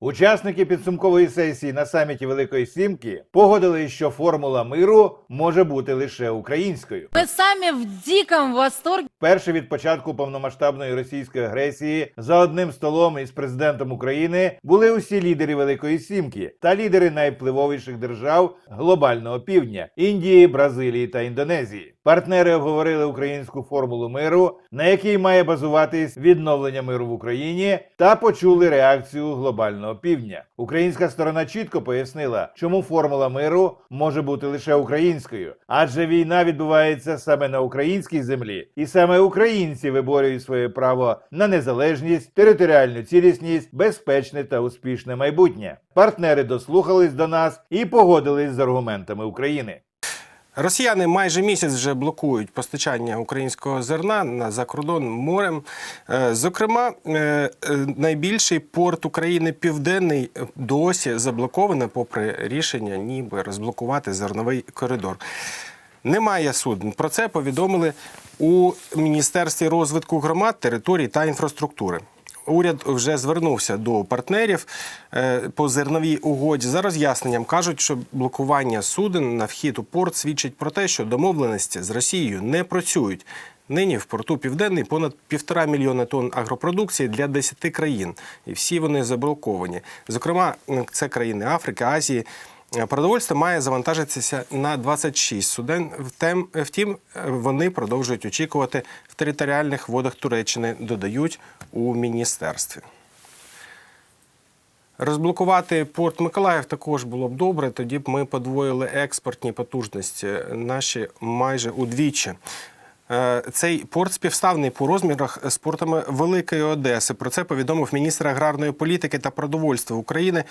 Учасники підсумкової сесії на саміті Великої Сімки погодили, що формула миру може бути лише українською. Ми самі в диком восторге. Перше від початку повномасштабної російської агресії за одним столом із президентом України були усі лідери Великої Сімки та лідери найвпливовіших держав глобального півдня Індії, Бразилії та Індонезії. Партнери обговорили українську формулу миру, на якій має базуватись відновлення миру в Україні, та почули реакцію глобального півдня. Українська сторона чітко пояснила, чому формула миру може бути лише українською, адже війна відбувається саме на українській землі, і саме українці виборюють своє право на незалежність, територіальну цілісність, безпечне та успішне майбутнє. Партнери дослухались до нас і погодились з аргументами України. Росіяни майже місяць вже блокують постачання українського зерна на за кордон морем. Е, Зокрема, е, е, найбільший порт України Південний досі заблокований, попри рішення, ніби розблокувати зерновий коридор. Немає суден. Про це повідомили у Міністерстві розвитку громад, територій та інфраструктури. Уряд вже звернувся до партнерів е, по зерновій угоді за роз'ясненням. кажуть, що блокування суден на вхід у порт свідчить про те, що домовленості з Росією не працюють. Нині в порту Південний понад півтора мільйона тонн агропродукції для 10 країн, і всі вони заблоковані. Зокрема, це країни Африки, Азії. Продовольство має завантажитися на 26 суден. Втім, вони продовжують очікувати в територіальних водах Туреччини, додають у міністерстві. Розблокувати порт Миколаїв також було б добре. Тоді б ми подвоїли експортні потужності наші майже удвічі. Е, Цей порт співставний по розмірах з портами Великої Одеси. Про це повідомив міністр аграрної політики та продовольства України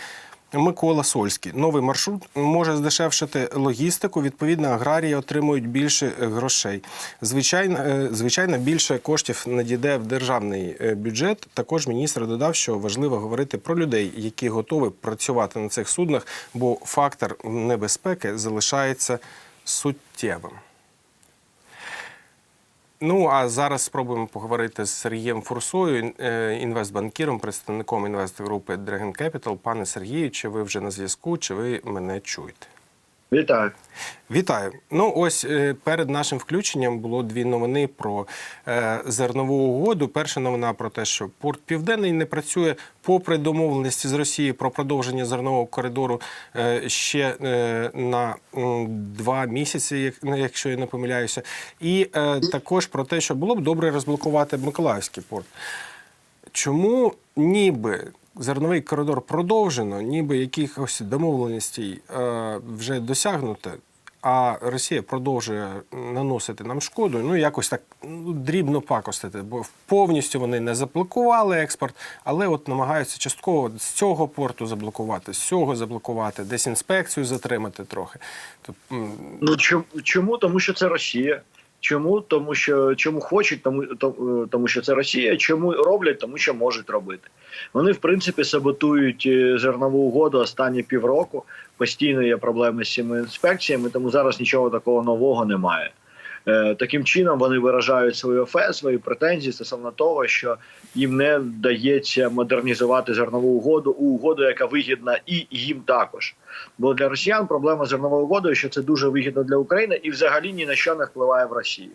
Микола Сольський. Новий маршрут може здешевшити логістику. Відповідно, аграрії отримують більше грошей. Звичайно, е, звичайно, більше коштів надійде в державний е, бюджет. Також міністр додав, що важливо говорити про людей, які готові працювати на цих суднах, бо фактор небезпеки залишається суттєвим. Ну а зараз спробуємо поговорити з Сергієм Фурсою, е, інвестбанкіром, представником інвестгрупи Dragon Capital. Пане Сергію, чи ви вже на зв'язку, чи ви мене чуєте? Вітаю. Вітаю. Ну ось е, перед нашим включенням було дві новини про е, зернову угоду. Перша новина про те, що порт Південний не працює попри домовленості з Росією про продовження зернового коридору е, ще на два місяці, як- ну, якщо я не помиляюся. І також про те, що було б добре розблокувати Миколаївський порт. Чому ніби зерновий коридор продовжено, ніби якихось домовленостей е, вже досягнуто, а Росія продовжує наносити нам шкоду, ну якось так ну, дрібно пакостити, бо повністю вони не заблокували експорт, але от намагаються частково з цього порту заблокувати, з цього заблокувати, десь інспекцію затримати трохи. Тобто, Ну чому, чому? Тому що це Росія. Чому? Тому що чому хочуть, тому е, тому що це Росія. Чому роблять, тому що можуть робити. Вони в принципі саботують е, зернову угоду останні півроку. Постійно є проблеми з цими інспекціями, тому зараз нічого такого нового немає. Е, Таким чином вони виражають свою офе, свої претензії стосовно того, що їм не вдається модернізувати зернову угоду у угоду, яка вигідна і їм також. Бо для росіян проблема з зерновою угодою, що це дуже вигідно для України і взагалі ні на що не впливає в Росії.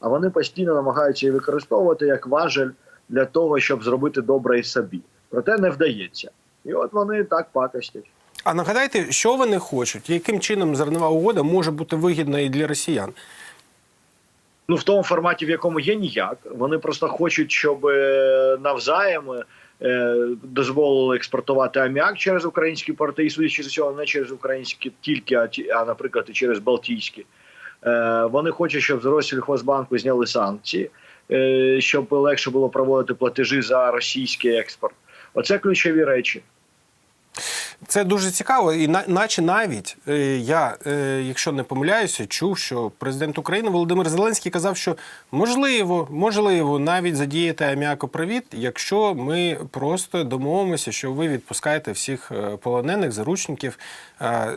А вони постійно намагаються її використовувати як важель для того, щоб зробити добре і собі. Проте не вдається. І от вони так пакостять. А нагадайте, що вони хочуть, яким чином зернова угода може бути вигідна і для росіян? Ну в тому форматі, в якому є ніяк. Вони просто хочуть, щоб е, навзаєм е, дозволили експортувати аміак через українські порти, і судячи з цього, не через українські тільки, а, а наприклад, і через Балтійські. Е, Вони хочуть, щоб з Россельхозбанку зняли санкції, щоб легше було проводити платежі за російський експорт. Оце ключові речі. Це дуже цікаво, і на, наче навіть е, я, е, якщо не помиляюся, чув, що президент України Володимир Зеленський казав, що можливо, можливо, навіть задіяти аміакопровід, якщо ми просто домовимося, що ви відпускаєте всіх е, полонених, заручників,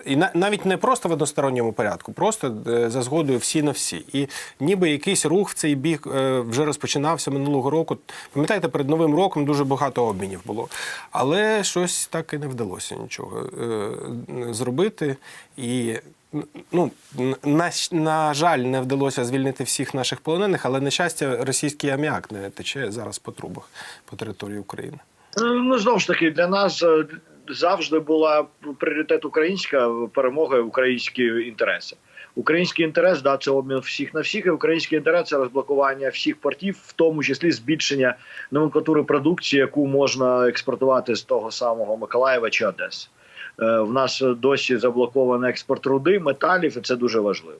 і на, навіть не просто в односторонньому порядку, просто за згодою всі на всі. І ніби якийсь рух в цей бік вже розпочинався минулого року. Пам'ятаєте, перед новим роком дуже багато обмінів було, але щось так і не вдалося нічого е, зробити. І ну, на, на жаль, не вдалося звільнити всіх наших полонених, але на щастя, російський аміак не тече зараз по трубах по території України. Ну знову ж таки, для нас е, завжди була пріоритет українська перемога, українські інтереси. Український інтерес да це обмін всіх на всіх. І український інтерес це розблокування всіх портів, в тому числі збільшення номенклатури продукції, яку можна експортувати з того самого Миколаєва чи Одеси. Е, В нас досі заблокований експорт руди, металів, і це дуже важливо.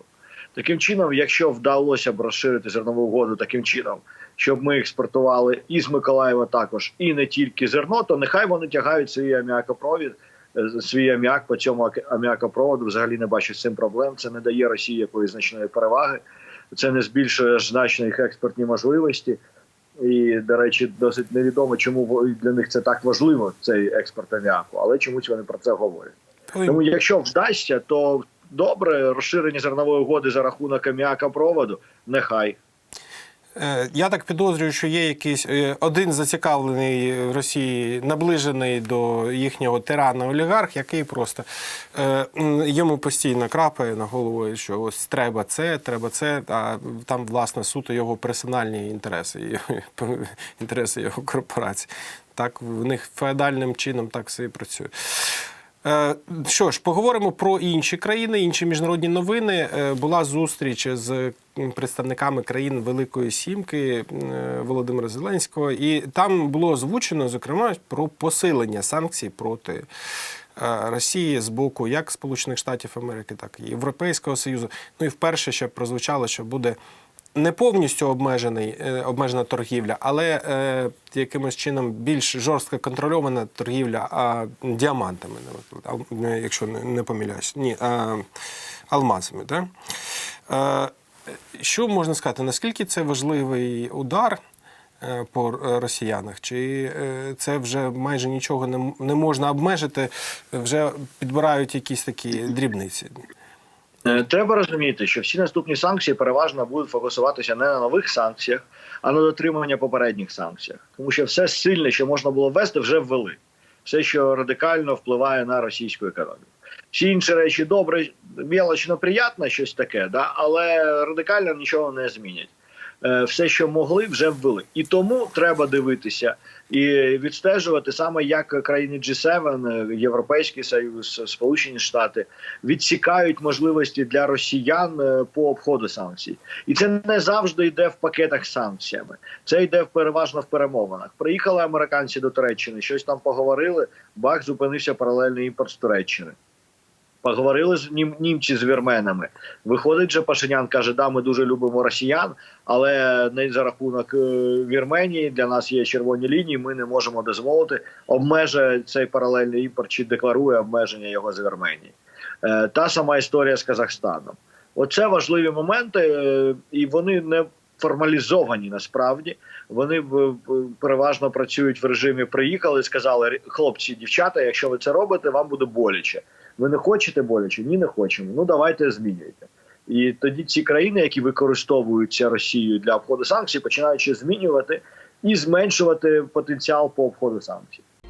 Таким чином, якщо вдалося б розширити зернову угоду таким чином, щоб ми експортували і з Миколаєва також, і не тільки зерно, то нехай вони тягають свій аміакопровід, свій аміак по цьому ак- аміакопроводу. Взагалі не бачу з цим проблем. Це не дає Росії якоїсь значної переваги, це не збільшує значно їх експортні можливості. І, до речі, досить невідомо, чому для них це так важливо, цей експорт аміаку, але чомусь вони про це говорять. Тому, якщо вдасться, то добре розширення зернової угоди за рахунок аміака проводу, нехай. Е, Я так підозрюю, що є якийсь е, один зацікавлений в Росії, наближений до їхнього тирана олігарх, який просто е, йому постійно крапає на голову, що ось треба це, треба це. А там, власне, суто його персональні інтереси, інтереси його корпорації. Так в них феодальним чином так все і працює. Е, Що ж, поговоримо про інші країни, інші міжнародні новини. Е, Була зустріч з представниками країн Великої Сімки е, Володимира Зеленського, і там було озвучено, зокрема, про посилення санкцій проти Росії з боку як Сполучених Штатів Америки, так і Європейського Союзу. Ну і вперше ще прозвучало, що буде не повністю обмежений, е, обмежена торгівля, але е, якимось чином більш жорстко контрольована торгівля а, діамантами, наприклад, якщо не, помиляюсь. Ні, а, алмазами. Да? Е, що можна сказати? Наскільки це важливий удар? е, По росіянах, чи е, це вже майже нічого не можна обмежити, вже підбирають якісь такі дрібниці. Е, Треба розуміти, що всі наступні санкції переважно будуть фокусуватися не на нових санкціях, а на дотримання попередніх санкціях. Тому що все сильне, що можна було ввести, вже ввели. Все, що радикально впливає на російську економіку. Всі інші речі добре, мілочно приємно, щось таке, да? але радикально нічого не змінять. Е, Все, що могли, вже ввели. І тому треба дивитися і відстежувати саме як країни G7, е, Європейський Союз, Сполучені Штати відсікають можливості для росіян е, по обходу санкцій, і це не завжди йде в пакетах з санкціями. Це йде в- переважно в перемовинах. Приїхали американці до Туреччини, щось там поговорили. Бах зупинився паралельний імпорт з Туреччини. Поговорили з нім, німці з вірменами. Виходить же Пашинян, каже: да, ми дуже любимо росіян, але не за рахунок е, Вірменії для нас є червоні лінії. Ми не можемо дозволити обмежує цей паралельний імпорт чи декларує обмеження його з Вірменії. Е, Та сама історія з Казахстаном. Оце важливі моменти, е, і вони не формалізовані насправді. Вони переважно працюють в режимі приїхали, сказали хлопці, дівчата, якщо ви це робите, вам буде боляче. Ви не хочете боляче? Ні, не хочемо. Ну давайте змінюйте. І тоді ці країни, які використовуються Росією для обходу санкцій, починають змінювати і зменшувати потенціал по обходу санкцій.